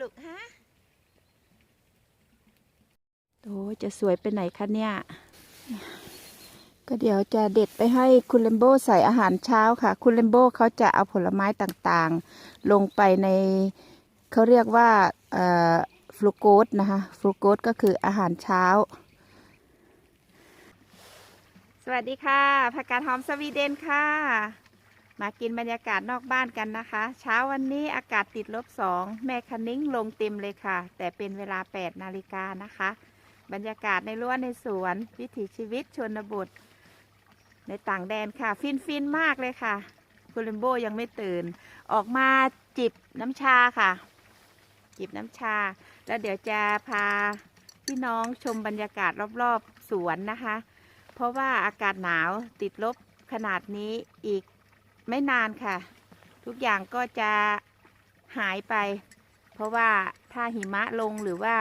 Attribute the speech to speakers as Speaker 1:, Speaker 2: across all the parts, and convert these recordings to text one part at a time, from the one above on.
Speaker 1: ลูกฮะโอ้จะสวยไปไหนคะเนี่ย ก็เดี๋ยวจะเด็ดไปให้คุณเลมโบใส่อาหารเช้าค่ะ คุณเลมโบเขาจะเอาผลไม้ต่างๆ ลงไปในเขาเรียกว่าฟลูโกสนะคะฟลูโกสก็คืออาหารเช้า สวัสดีค่ะผักกาดหอมสวีเดนค่ะ มากินบรรยากาศนอกบ้านกันนะคะ เช้าวันนี้อากาศติดลบสองแม่คันนิ้งลงเต็มเลยค่ะ แต่เป็นเวลา 8 นาฬิกานะคะ บรรยากาศในรั้วในสวน วิถีชีวิตชนบท ในต่างแดนค่ะ ฟินฟินมากเลยค่ะ คุณเลมโบยังไม่ตื่น ออกมาจิบน้ำชาค่ะ จิบน้ำชา แล้วเดี๋ยวจะพาพี่น้องชมบรรยากาศรอบๆสวนนะคะ เพราะว่าอากาศหนาวติดลบขนาดนี้อีก ไม่นานค่ะ ทุกอย่างก็จะหายไป เพราะว่าถ้าหิมะลงหรือว่า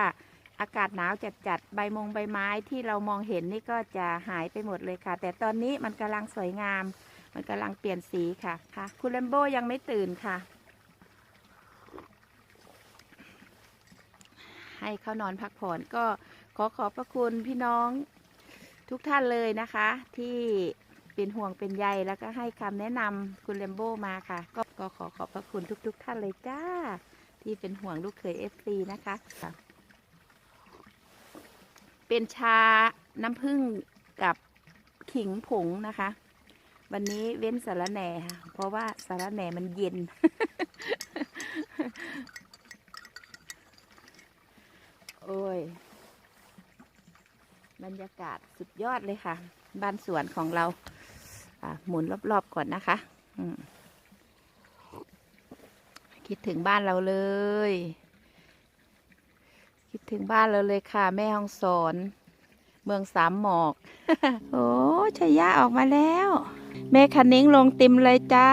Speaker 1: อากาศหนาวจัดๆ ใบมงใบไม้ที่เรามองเห็นนี่ก็จะหายไปหมดเลยค่ะ แต่ตอนนี้มันกำลังสวยงาม มันกำลังเปลี่ยนสีค่ะค่ะ คุณเลมโบยังไม่ตื่นค่ะ ให้เขานอนพักผ่อนก็ขอขอบพระคุณพี่น้องทุกท่านเลยนะคะ ที่ เป็นห่วงเป็นใยแล้วก็ให้คำแนะนำคุณเลมโบมาค่ะ ก็ก็ขอขอบพระคุณทุก ๆ ท่านเลยจ้า ที่เป็นห่วงลูกเขยเอฟซีนะคะค่ะเป็นชาน้ำผึ้งกับขิงผงนะคะ วันนี้เว้นสาระแหน่ค่ะ เพราะว่าสาระแหน่มันเย็น โอ้ย บรรยากาศสุดยอดเลยค่ะ บ้านสวนของเราอะ หมุนรอบๆก่อนนะคะคิดถึงบ้านเราเลย คิดถึงบ้านเราเลยค่ะ แม่ห้องสอน เมืองสามหมอก โอ้ชยะออกมาแล้ว แม่คันนิ้งลงติมเลยจ้า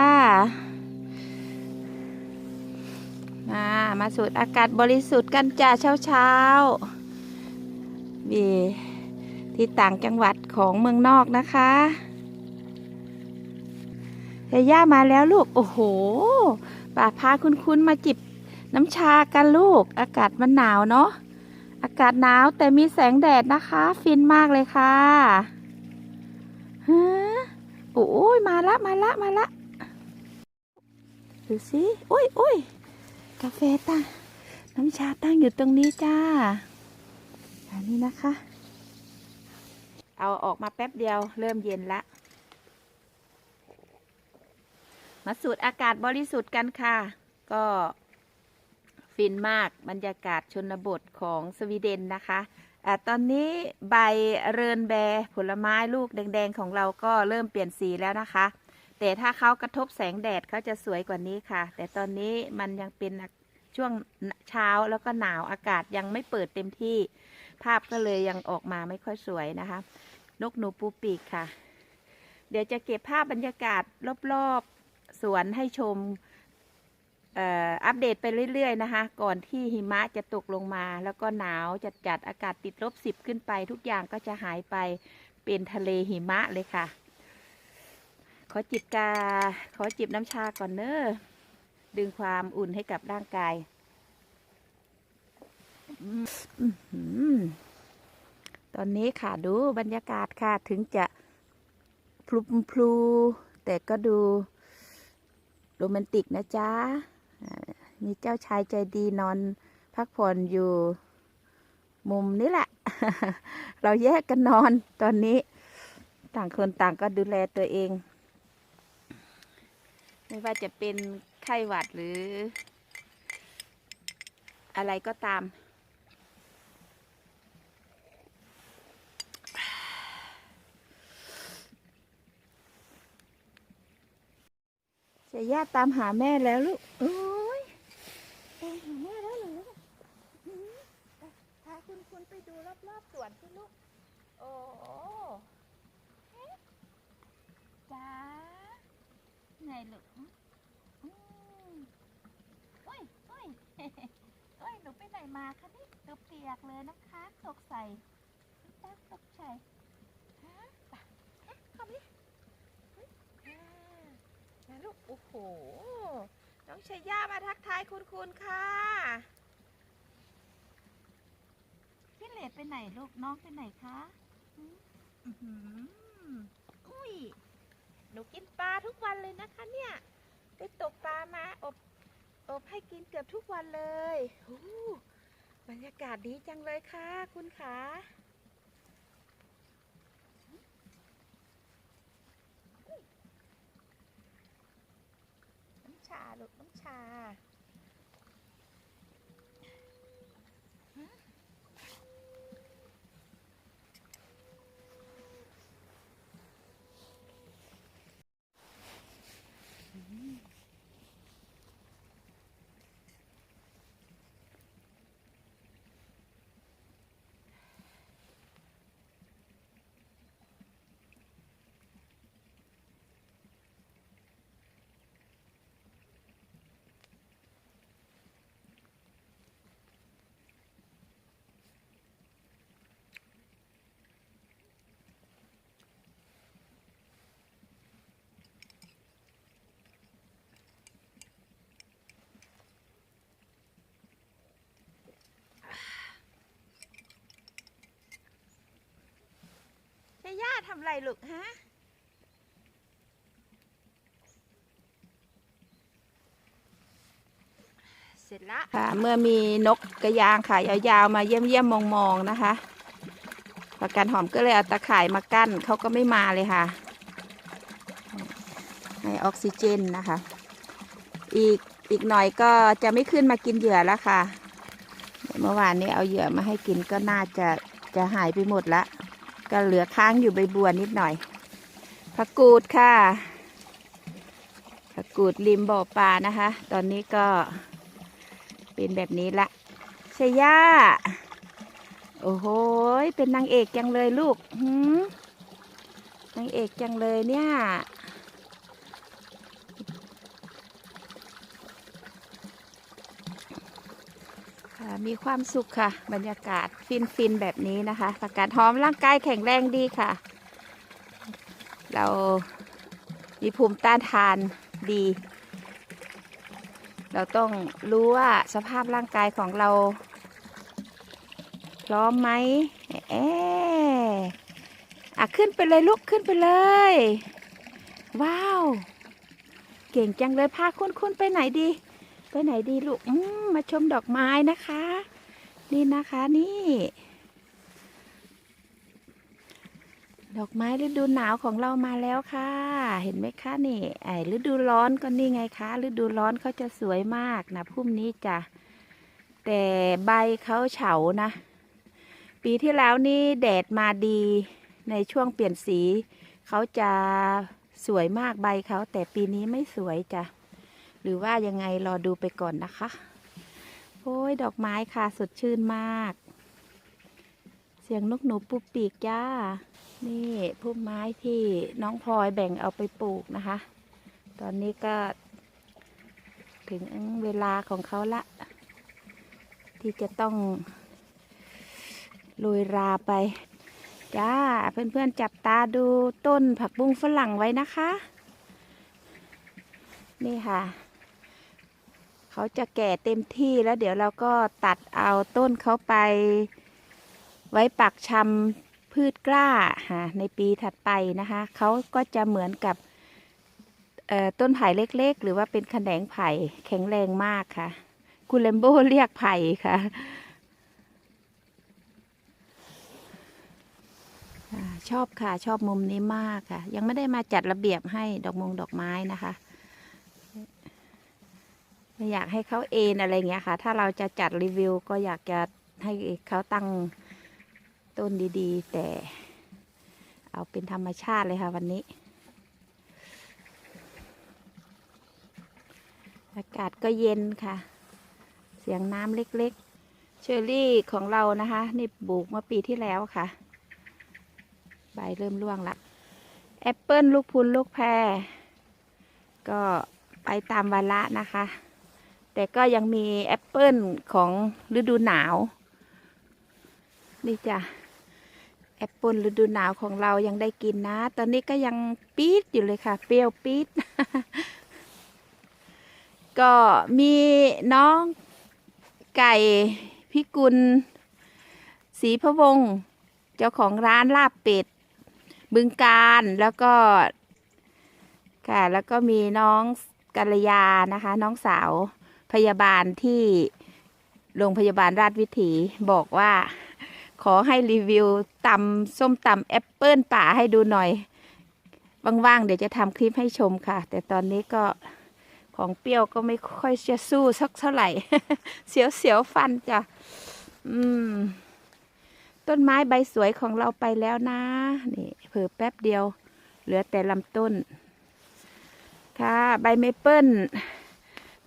Speaker 1: มามาสูดอากาศบริสุทธิ์กันจ้าเช้าเช้าๆมีที่ต่างจังหวัดของเมืองนอกนะคะ เฮย่ามาแล้วลูก โอ้โห ป่าพาคุณคุณมาจิบน้ำชากันลูก อากาศมันหนาวเนาะ อากาศหนาวแต่มีแสงแดดนะคะ ฟินมากเลยค่ะฮะโอ้ยมาละมาละมาละ ดูสิอุ้ยอุ้ยกาแฟตั้งน้ำชาตั้งอยู่ตรงนี้จ้า อันนี้นะคะ เอาออกมาแป๊บเดียวเริ่มเย็นละ มาสูดอากาศบริสุทธิ์กันค่ะ ก็ฟินมากบรรยากาศชนบทของสวีเดนนะคะอตอนนี้ใบเรินแบร์ผลไม้ลูกแดง ๆ ของเราก็เริ่มเปลี่ยนสีแล้วนะคะ แต่ถ้าเขากระทบแสงแดดเขาจะสวยกว่านี้ค่ะ แต่ตอนนี้มันยังเป็นช่วงเช้าแล้วก็หนาวอากาศยังไม่เปิดเต็มที่ ภาพก็เลยยังออกมาไม่ค่อยสวยนะคะ นกหนูปูปีกค่ะ เดี๋ยวจะเก็บภาพบรรยากาศรอบๆ สวนให้ชมอัปเดตไปเรื่อย ๆ นะคะ ก่อนที่หิมะจะตกลงมา แล้วก็หนาวจัดๆอากาศติดลบสิบขึ้นไป ทุกอย่างก็จะหายไปเป็นทะเลหิมะเลยค่ะ ขอจิบกา ขอจิบน้ำชาก่อนเนอะดึงความอุ่นให้กับร่างกายตอนนี้ค่ะดูบรรยากาศค่ะถึงจะพลุพลูแต่ก็ดู โรแมนติกนะจ๊ะมีเจ้าชายใจดีนอนพักผ่อนอยู่มุมนี้แหละ เราแยกกันนอนตอนนี้ ต่างคนต่างก็ดูแลตัวเอง ไม่ว่าจะเป็นไข้หวัดหรือ อะไรก็ตาม ยญาติตามหาแม่แล้วลูกโอ้ยตามหาแม่แล้วเหรอพาคุณคุณไปดูรอบๆสวนสิลูก โอ้เอ๊ะจ้าไงลูกอืมโอ้ยโอ้ยโอ้ยหนูไปไหนมาคะนี่ตัวเปียกเลยน้ำค้างตกใส่ตกใส่ฮะไปเข้ามา ลูก โอ้โห น้องชายามาทักทายคุณคุณค่ะ พี่เหลดไปไหนลูกน้องไปไหนคะอืออุ้ย หนูกินปลาทุกวันเลยนะคะเนี่ย ไปตกปลามาอบอบให้กินเกือบทุกวันเลยบรรยากาศดีจังเลยค่ะ คุณขา ชาลูกน้ำชา ทำไรลูกฮะ เสร็จละค่ะ เมื่อมีนกกระยางค่ะยาวๆมาเยี่ยมเยี่ยมมองๆนะคะประกันหอมก็เลยเอาตะข่ายมากั้นเขาก็ไม่มาเลยค่ะ ให้ออกซิเจนนะคะ อีกอีกหน่อยก็จะไม่ขึ้นมากินเหยื่อแล้วค่ะ เมื่อวานนี้เอาเหยื่อมาให้กินก็น่าจะจะหายไปหมดละ ก็เหลือค้างอยู่ใบบัวนิดหน่อยผักกูดค่ะผักกูดริมบ่อปลานะคะ ตอนนี้ก็เป็นแบบนี้ละชย่า โอ้โห เป็นนางเอกจังเลยลูกนางเอกจังเลยเนี่ย มีความสุขค่ะ บรรยากาศฟินฟินๆแบบนี้นะคะอากาศหอมร่างกายแข็งแรงดีค่ะ เรามีภูมิต้านทานดี เราต้องรู้ว่าสภาพร่างกายของเรา พร้อมไหมเอ๊อะขึ้นไปเลยลุกขึ้นไปเลย ว้าว เก่งจังเลยพาคุณคุณไปไหนดี ไปไหนดีลูกอืมมาชมดอกไม้นะคะ นี่นะคะนี่ ดอกไม้ฤดูหนาวของเรามาแล้วค่ะ เห็นไหมคะนี่ ไอ้ฤดูร้อนก็นี่ไงคะฤดูร้อนเขาจะสวยมากนะพุ่มนี้จ้ะแต่ใบเขาเฉานะ ปีที่แล้วนี่แดดมาดีในช่วงเปลี่ยนสี เขาจะสวยมากใบเขาแต่ปีนี้ไม่สวยจ้ะ หรือว่ายังไงรอดูไปก่อนนะคะ โอ้ยดอกไม้ค่ะสดชื่นมาก เสียงนกหนูปุบปีกจ้า นี่พุ่มไม้ที่น้องพลอยแบ่งเอาไปปลูกนะคะ ตอนนี้ก็ ถึงเวลาของเขาละ ที่จะต้องโรยราไปจ้าเพื่อนๆจับตาดูต้นผักบุ้งฝรั่งไว้นะคะ นี่ค่ะ เขาจะแก่เต็มที่แล้วเดี๋ยวเราก็ตัดเอาต้นเขาไป ไว้ปักชำพืชกล้าฮะในปีถัดไปนะคะเขาก็จะเหมือนกับต้นไผ่เล็กๆ หรือว่าเป็นแขนงไผ่แข็งแรงมากค่ะ คุณเลมโบเรียกไผ่ค่ะชอบค่ะชอบมุมนี้มากค่ะ ยังไม่ได้มาจัดระเบียบให้ดอกมงดอกไม้นะคะ ไม่อยากให้เขาเอนอะไรเงี้ยค่ะ ถ้าเราจะจัดรีวิวก็อยากจะให้เขาตั้งต้นดีๆ แต่เอาเป็นธรรมชาติเลยค่ะวันนี้ อากาศก็เย็นค่ะ เสียงน้ำเล็กๆ เชอร์รี่ของเรานะคะ นี่ปลูกเมื่อปีที่แล้วค่ะ ใบเริ่มร่วงละแอปเปิลลูกพุนลูกแพรก็ไปตามวาระนะคะ แต่ก็ยังมีแอปเปิลของฤดูหนาว นี่จ้ะแอปเปิลฤดูหนาวของเรายังได้กินนะ ตอนนี้ก็ยังปี๊ดอยู่เลยค่ะ เปรี้ยวปี๊ด ก็มีน้องไก่พิกุลศรีพะวง เจ้าของร้านลาบเป็ด บึงการแล้วก็ ค่ะ แล้วก็มีน้องกัลยานะคะ น้องสาว พยาบาลที่โรงพยาบาลราชวิถีบอกว่า ขอให้รีวิวตำส้มตำแอปเปิลป่าให้ดูหน่อย ว่างๆ เดี๋ยวจะทำคลิปให้ชมค่ะ แต่ตอนนี้ก็ของเปรี้ยวก็ไม่ค่อยจะสู้สักเท่าไหร่ เสียวเสียวๆฟันจ้ะ อืม ต้นไม้ใบสวยของเราไปแล้วนะ นี่เผิ่แป๊บเดียว เหลือแต่ลำต้น ค่ะ ใบเมเปิล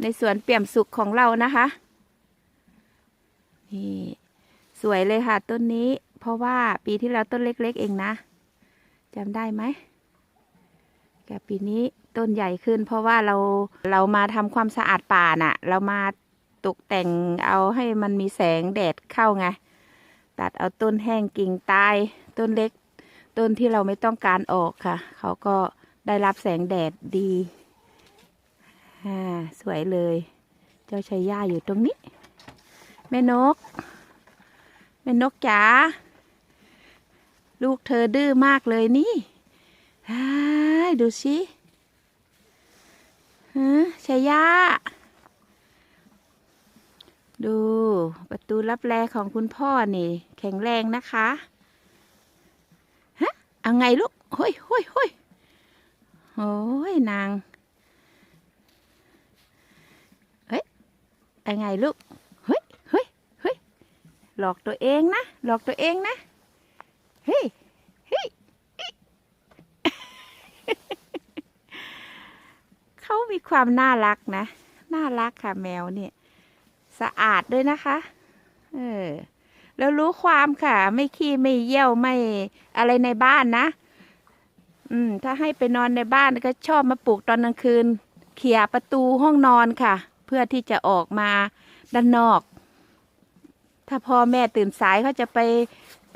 Speaker 1: ในสวนเปี่ยมสุขของเรานะคะนี่สวยเลยค่ะต้นนี้ เพราะว่าปีที่แล้วต้นเล็ก ๆ เองนะจำได้ไหมแต่ปีนี้ต้นใหญ่ขึ้น เพราะว่าเราเรามาทำความสะอาดป่าน่ะ เรามาตกแต่งเอาให้มันมีแสงแดดเข้าไง ตัดเอาต้นแห้งกิ่งตาย ต้นเล็ก ต้นที่เราไม่ต้องการออกค่ะ เขาก็ได้รับแสงแดดดี อ่าสวยเลย เจ้าชายย่าอยู่ตรงนี้ แม่นก แม่นกจ๋าลูกเธอดื้อมากเลยนี่ดูสิฮะชายา ดูประตูรับแลของคุณพ่อนี่ แข็งแรงนะคะ ฮะเอาไงลูกเฮ้ยเฮ้ยเฮ้ยโอ้ยนาง เฮ้ย เอาไงลูก เฮ้ยเฮ้ยเฮ้ยหลอกตัวเองนะ หลอกตัวเองนะ เฮ้ยเฮ้ยเขามีความน่ารักนะ น่ารักค่ะแมวเนี่ย สะอาดด้วยนะคะ เออ แล้วรู้ความค่ะ ไม่ขี้ไม่เยี่ยวไม่อะไรในบ้านนะ อืม ถ้าให้ไปนอนในบ้านก็ชอบมาปลุกตอนกลางคืน เขี่ยประตูห้องนอนค่ะ เพื่อที่จะออกมาด้านนอก ถ้าพ่อแม่ตื่นสายเขาจะไป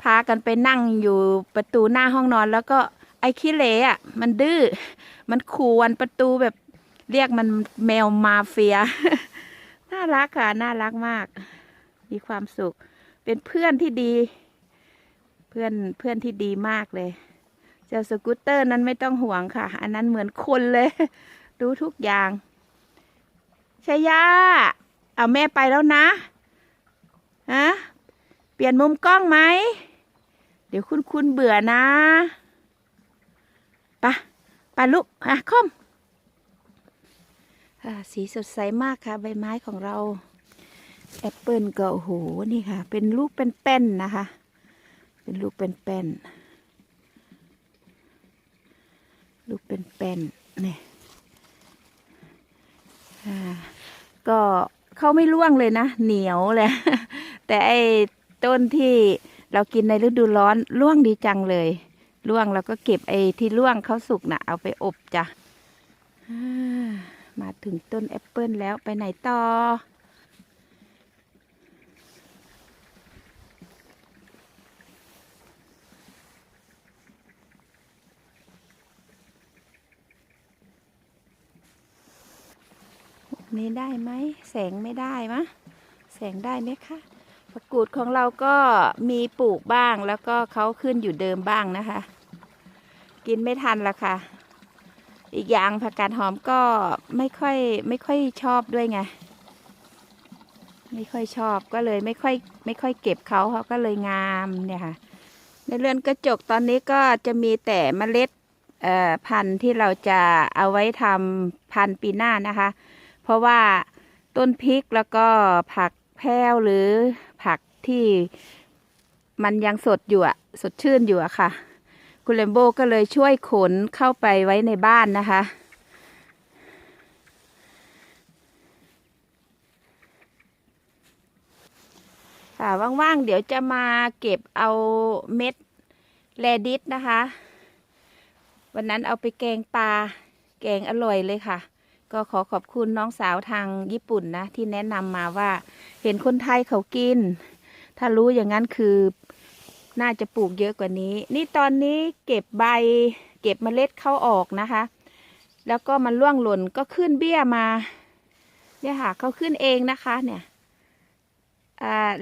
Speaker 1: พากันไปนั่งอยู่ประตูหน้าห้องนอน แล้วก็ไอ้ขี้เหร่อะมันดื้อมันขวนประตูแบบเรียกมันแมวมาเฟีย น่ารักค่ะ น่ารักมาก มีความสุข เป็นเพื่อนที่ดี เพื่อนเพื่อนที่ดีมากเลย เจ้าสกูตเตอร์นั้นไม่ต้องห่วงค่ะ อันนั้นเหมือนคนเลย รู้ทุกอย่าง ชายาเอาแม่ไปแล้วนะฮะเปลี่ยนมุมกล้องไหม เดี๋ยวคุณคุณเบื่อนะปะปะลุกอะคอมอ่าสีสดใสมากค่ะ ใบไม้ของเรา แอปเปิลก็โอ้โหนี่ค่ะ เป็นลูกเป็นแป้นนะคะ เป็นลูกเป็นแป้นลูกเป็นแป้นเนี่ยอ่า ก็เขาไม่ร่วงเลยนะ เหนียวเลย แต่ไอ้ต้นที่เรากินในฤดูร้อนร่วงดีจังเลย ร่วงแล้วก็เก็บไอ้ที่ร่วงเขาสุกนะ่ะ เอาไปอบจ้ะมาถึงต้นแอปเปิลแล้วไปไหนต่อ นี้ได้ไหมแสงไม่ได้มะแสงได้ไหมคะผักกูดของเราก็มีปลูกบ้างแล้วก็เขาขึ้นอยู่เดิมบ้างนะคะ กินไม่ทันละค่ะ อีกอย่างผักกาดหอมก็ไม่ค่อยไม่ค่อยชอบด้วยไงไม่ค่อยชอบก็เลยไม่ค่อยไม่ค่อยเก็บเขาเขาก็เลยงามเนี่ยค่ะ ในเรือนกระจกตอนนี้ก็จะมีแต่เมล็ดพันธุ์ที่เราจะเอาไว้ทำพันธุ์ปีหน้านะคะ เพราะว่าต้นพริกแล้วก็ผักแพรวหรือผักที่มันยังสดอยู่อะสดชื่นอยู่อะค่ะ คุณเลมโบก็เลยช่วยขนเข้าไปไว้ในบ้านนะคะ ค่ะว่างๆ เดี๋ยวจะมาเก็บเอาเม็ดแรดิสนะคะ วันนั้นเอาไปแกงปลาแกงอร่อยเลยค่ะ ก็ขอขอบคุณน้องสาวทางญี่ปุ่นนะ ที่แนะนำมาว่า เห็นคนไทยเขากิน ถ้ารู้อย่างนั้นคือน่าจะปลูกเยอะกว่านี้ นี่ตอนนี้เก็บใบ เก็บเมล็ดเข้าออกนะคะ แล้วก็มันร่วงหล่นก็ขึ้นเบี้ยมา เนี่ยค่ะเขาขึ้นเองนะคะเนี่ย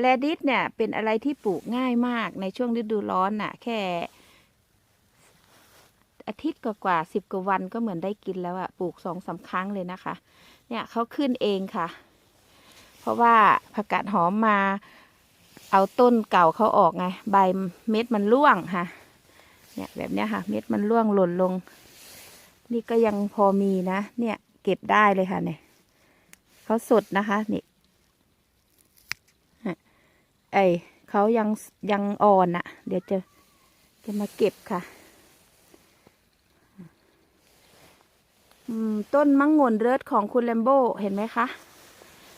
Speaker 1: แรดิสเนี่ยเป็นอะไรที่ปลูกง่ายมากในช่วงฤดูร้อนน่ะ แค่ อาทิตย์กว่าๆสิบกว่าวันก็เหมือนได้กินแล้วอะปลูกสองสามครั้งเลยนะคะ เนี่ยเขาขึ้นเองค่ะ เพราะว่าผักกาดหอมมาเอาต้นเก่าเขาออกไง ใบเม็ดมันร่วงค่ะ เนี่ยแบบเนี้ยค่ะ เม็ดมันร่วงหล่นลง นี่ก็ยังพอมีนะ เนี่ยเก็บได้เลยค่ะเนี่ยเขาสดนะคะนี่ไอเขายังยังอ่อนอะ่ะ เดี๋ยวจะจะมาเก็บค่ะ อืม ต้นมังงนเริดของคุณแลมโบเห็นไหมคะ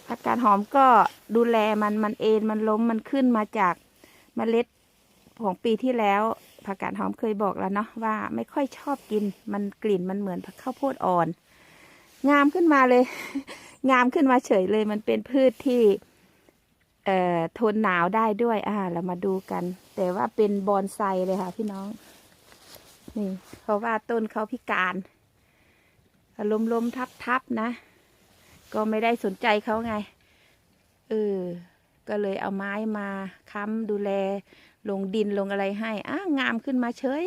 Speaker 1: ผักกาดหอมก็ดูแลมันมันเอ็นมันล้มมันขึ้นมาจากเมล็ดของปีที่แล้วผักกาดหอมเคยบอกแล้วเนาะว่าไม่ค่อยชอบกิน มันกลิ่นมันเหมือนผักข้าวโพดอ่อน งามขึ้นมาเลย งามขึ้นมาเฉยเลย มันเป็นพืชที่เอ่อทนหนาวได้ด้วย อ่า เรามาดูกัน แต่ว่าเป็นบอนไซเลยค่ะพี่น้อง นี่ เพราะว่าต้นเขาพิการ ล้มลมทับทับๆนะ ก็ไม่ได้สนใจเขาไง เออ ก็เลยเอาไม้มาค้ำดูแล ลงดินลงอะไรให้ อ้างามขึ้นมาเฉย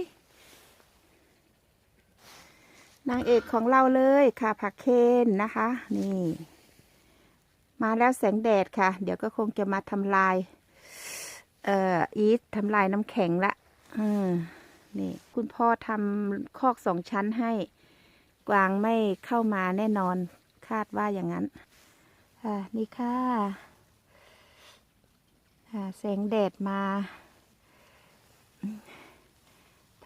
Speaker 1: นางเอกของเราเลยค่ะ ผักเคนนะคะ นี่ มาแล้วแสงแดดค่ะ เดี๋ยวก็คงจะมาทำลาย เอ่อ อีททำลายน้ำแข็งละ อืมนี่ คุณพ่อทำคอกสองชั้นให้ กวางไม่เข้ามาแน่นอน คาดว่าอย่างนั้นค่ะนี่ค่ะแสงแดดมา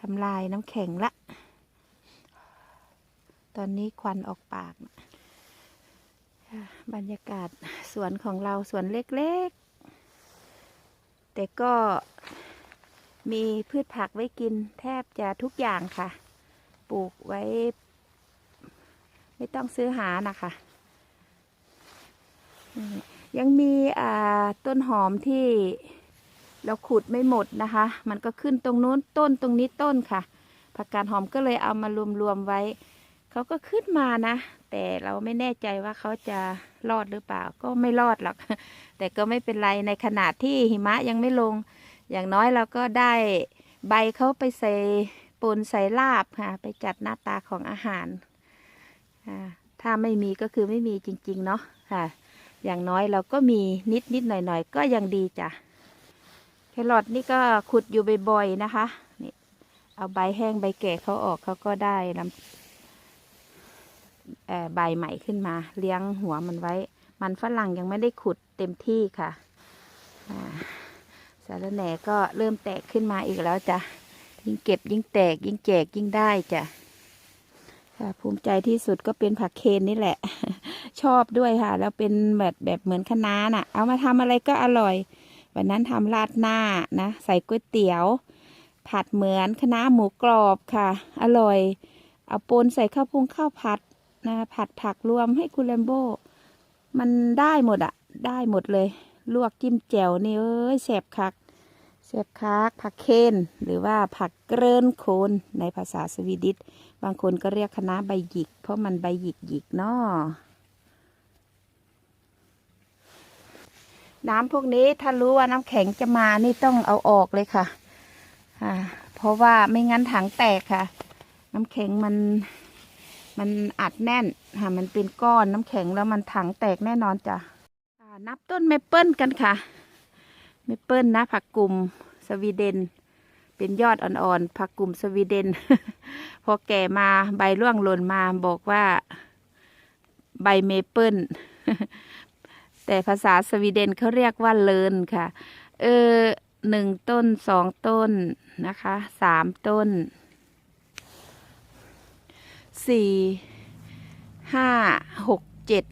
Speaker 1: ทำลายน้ำแข็งละ ตอนนี้ควันออกปาก บรรยากาศสวนของเราสวนเล็กๆ แต่ก็มีพืชผักไว้กินแทบจะทุกอย่างค่ะ ปลูกไว้ ไม่ต้องซื้อหานะคะ ยังมีต้นหอมที่เราขุดไม่หมดนะคะ มันก็ขึ้นตรงนู้นต้นตรงนี้ต้นค่ะ ผักกาดหอมก็เลยเอามารวมๆไว้ เขาก็ขึ้นมานะ แต่เราไม่แน่ใจว่าเขาจะรอดหรือเปล่า ก็ไม่รอดหรอก แต่ก็ไม่เป็นไร ในขนาดที่หิมะยังไม่ลง อย่างน้อยเราก็ได้ใบเขาไปใส่ปนใส่ลาบค่ะ ไปจัดหน้าตาของอาหาร ถ้าไม่มีก็คือไม่มีจริง ๆ เนาะค่ะ อย่างน้อยเราก็มีนิดนิดๆหน่อยหน่อยๆก็ยังดีจ้ะแครอทนี่ก็ขุดอยู่บ่อยๆนะคะนี่เอาใบแห้งใบแก่เขาออกเขาก็ได้ลำใบใหม่ขึ้นมา เลี้ยงหัวมันไว้ มันฝรั่งยังไม่ได้ขุดเต็มที่ค่ะสารแหน่ก็เริ่มแตกขึ้นมาอีกแล้วจ้ะยิ่งเก็บยิ่งแตกยิ่งแจกยิ่งได้จ้ะ ค่ะภูมิใจที่สุดก็เป็นผักเคนนี่แหละ ชอบด้วยค่ะ แล้วเป็นแบบแบบเหมือนคะน้าน่ะ เอามาทำอะไรก็อร่อย วันนั้นทำราดหน้านะ ใส่ก๋วยเตี๋ยว ผัดเหมือนคะน้าหมูกรอบค่ะ อร่อย เอาปนใส่ข้าวพุงข้าวผัดนะผัดผักรวมให้คุณแลมโบ้มันได้หมดอะได้หมดเลย ลวกจิ้มแจ่วนี่เอ้ยแสบคัก แสบคักผักเคนหรือว่าผักเกรินโคนในภาษาสวีดิชบางคนก็เรียกคณะใบหยิก เพราะมันใบหยิกหยิกเนาะน้ำพวกนี้ถ้ารู้ว่าน้ำแข็งจะมานี่ต้องเอาออกเลยค่ะอ่าเพราะว่าไม่งั้นถังแตกค่ะ น้ำแข็งมันมันอัดแน่นค่ะมันเป็นก้อนน้ำแข็งแล้วมันถังแตกแน่นอนจ้ะนับต้นเมเปิลกันค่ะ เมเปิลนะผักกลุ่มสวีเดน เป็นยอดอ่อนๆผักกลุ่มสวีเดน พอแก่มาใบร่วงหล่นมาบอกว่า ใบเมเปิลแต่ภาษาสวีเดนเขาเรียกว่าเลินค่ะ เออหนึ่งต้นสองต้นนะคะสามต้นสี่ห้าหกเจ็ด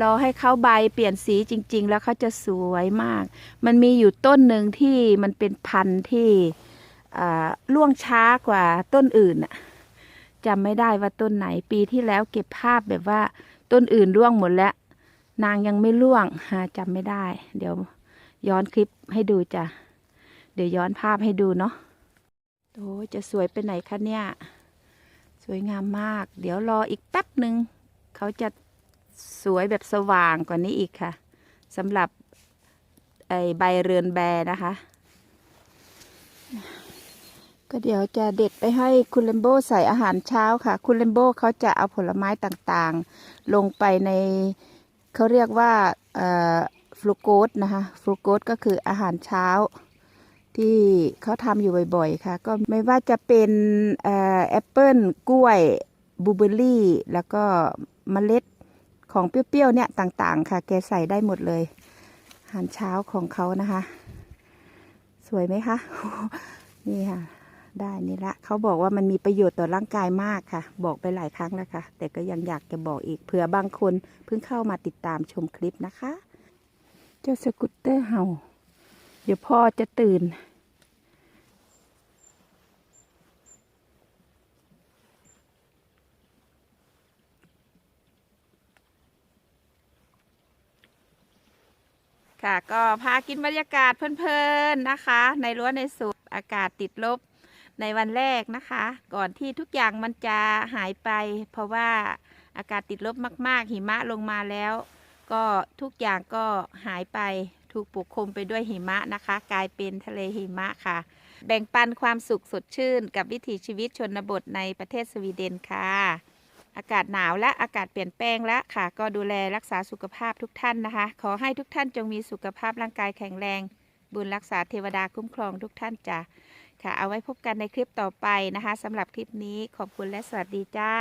Speaker 1: รอให้เขาใบเปลี่ยนสีจริง ๆ แล้วเขาจะสวยมาก มันมีอยู่ต้นหนึ่งที่มันเป็นพันธุ์ที่ล่วงช้ากว่าต้นอื่นน่ะจำไม่ได้ว่าต้นไหนปีที่แล้วเก็บภาพแบบว่าต้นอื่นร่วงหมดแล้ว นางยังไม่ล่วงฮะจำไม่ได้ เดี๋ยวย้อนคลิปให้ดูจ้ะเดี๋ยวย้อนภาพให้ดูเนาะโอ้จะสวยไปไหนคะเนี่ย สวยงามมาก เดี๋ยวรออีกแป๊บหนึ่งเขาจะ สวยแบบสว่างกว่านี้อีกค่ะสำหรับไอใบเรือนแบนะคะ ก็เดี๋ยวจะเด็ดไปให้คุณเลมโบใส่อาหารเช้าค่ะ คุณเลมโบเขาจะเอาผลไม้ต่างๆ ลงไปในเขาเรียกว่าฟลูโกสนะคะฟลูโกสก็คืออาหารเช้า ที่เขาทำอยู่บ่อยๆค่ะ ก็ไม่ว่าจะเป็นแอปเปิลกล้วยบูเบอร์รี่ แล้วก็เมล็ด ของเปรี้ยวๆเนี่ยต่างๆ ค่ะ แกใส่ได้หมดเลยอาหารเช้าของเขานะคะ สวยไหมคะนี่ค่ะ ได้นี่ละเขาบอกว่ามันมีประโยชน์ต่อร่างกายมากค่ะ บอกไปหลายครั้งแล้วค่ะ แต่ก็ยังอยากจะบอกอีกเผื่อบางคนเพิ่งเข้ามาติดตามชมคลิปนะคะ เจ้าสกูตเตอร์เห่า เดี๋ยวพ่อจะตื่น ค่ะก็พากินบรรยากาศเพลินๆนะคะ ในรั้วในสุดอากาศติดลบในวันแรกนะคะ ก่อนที่ทุกอย่างมันจะหายไป เพราะว่าอากาศติดลบมาก ๆ หิมะลงมาแล้ว ก็ทุกอย่างก็หายไปถูกปกคลุมไปด้วยหิมะนะคะ กลายเป็นทะเลหิมะค่ะ แบ่งปันความสุขสดชื่นกับวิถีชีวิตชนบทในประเทศสวีเดนค่ะ อากาศหนาวและอากาศเปลี่ยนแปลงแล้วค่ะ ก็ดูแลรักษาสุขภาพทุกท่านนะคะ ขอให้ทุกท่านจงมีสุขภาพร่างกายแข็งแรง บุญรักษาเทวดาคุ้มครองทุกท่านจ้ะค่ะ เอาไว้พบกันในคลิปต่อไปนะคะสำหรับคลิปนี้ขอบคุณและสวัสดีจ้า